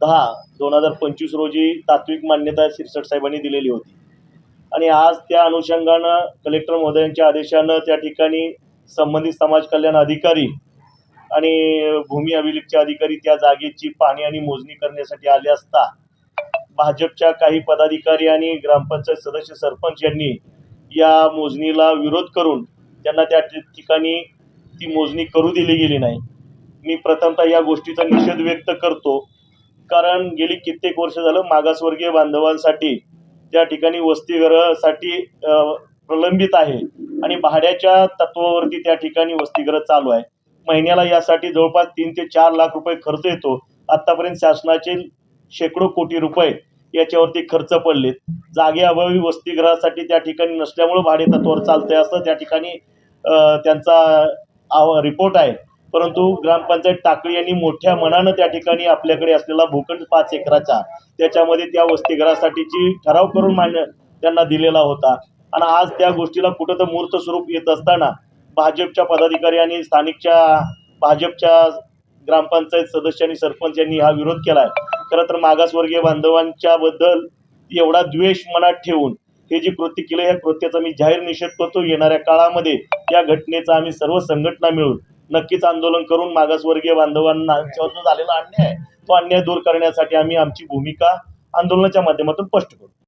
दहा दोन हजार पंचवीस रोजी तात्विक मान्यता शिरसट साहेबांनी दिलेली होती. आणि आज त्या अनुषंगानं कलेक्टर महोदयांच्या आदेशानं त्या ठिकाणी संबंधित समाज कल्याण अधिकारी आणि भूमी अभिलेखचे अधिकारी त्या जागेची पाणी आणि मोजणी करण्यासाठी आले असता भाजपच्या काही पदाधिकारी आणि ग्रामपंचायत सदस्य सरपंच यांनी या मोजणीला विरोध करून त्यांना त्या ठि- ठिकाणी ती मोजणी करू दिली गेली नाही. मी प्रथमतः या गोष्टीचा निषेध व्यक्त करतो. कारण गेली कित्येक वर्ष झालं मागासवर्गीय बांधवांसाठी त्या ठिकाणी वसतिगृहासाठी प्रलंबित आहे. आणि भाड्याच्या तत्वावरती त्या ठिकाणी वसतिगृह चालू आहे. महिन्याला यासाठी जवळपास तीन ते चार लाख रुपये खर्च येतो. आत्तापर्यंत शासनाचे शेकडो कोटी रुपये याच्यावरती खर्च पडलेत. जागेअभावी वसतिगृहासाठी त्या ठिकाणी नसल्यामुळं भाडे तत्वावर चालतंय असं त्या ठिकाणी त्यांचा आव रिपोर्ट आहे. परंतु ग्रामपंचायत टाकळी यांनी मोठ्या मनानं त्या ठिकाणी आपल्याकडे असलेला भूखंड पाच एकराचा त्याच्यामध्ये त्या वसतिगृहासाठीची ठराव करून मान्य त्यांना दिलेला होता. आणि आज त्या गोष्टीला कुठं तर मूर्त स्वरूप येत असताना भाजपच्या पदाधिकारी आणि स्थानिकच्या भाजपच्या ग्रामपंचायत सदस्य आणि सरपंच यांनी हा विरोध केला आहे खरं तर मागासवर्गीय बांधवांच्या बद्दल एवढा द्वेष मनात ठेवून हे जी कृत्य केलं या कृत्याचा मी जाहीर निषेध करतो. येणाऱ्या काळामध्ये या घटनेचा आम्ही सर्व संघटना मिळून नक्कीच आंदोलन करून मागासवर्गीय बांधवांना जो झालेला अन्याय आहे तो अन्याय दूर करण्यासाठी आम्ही आमची भूमिका आंदोलनाच्या माध्यमातून स्पष्ट करू.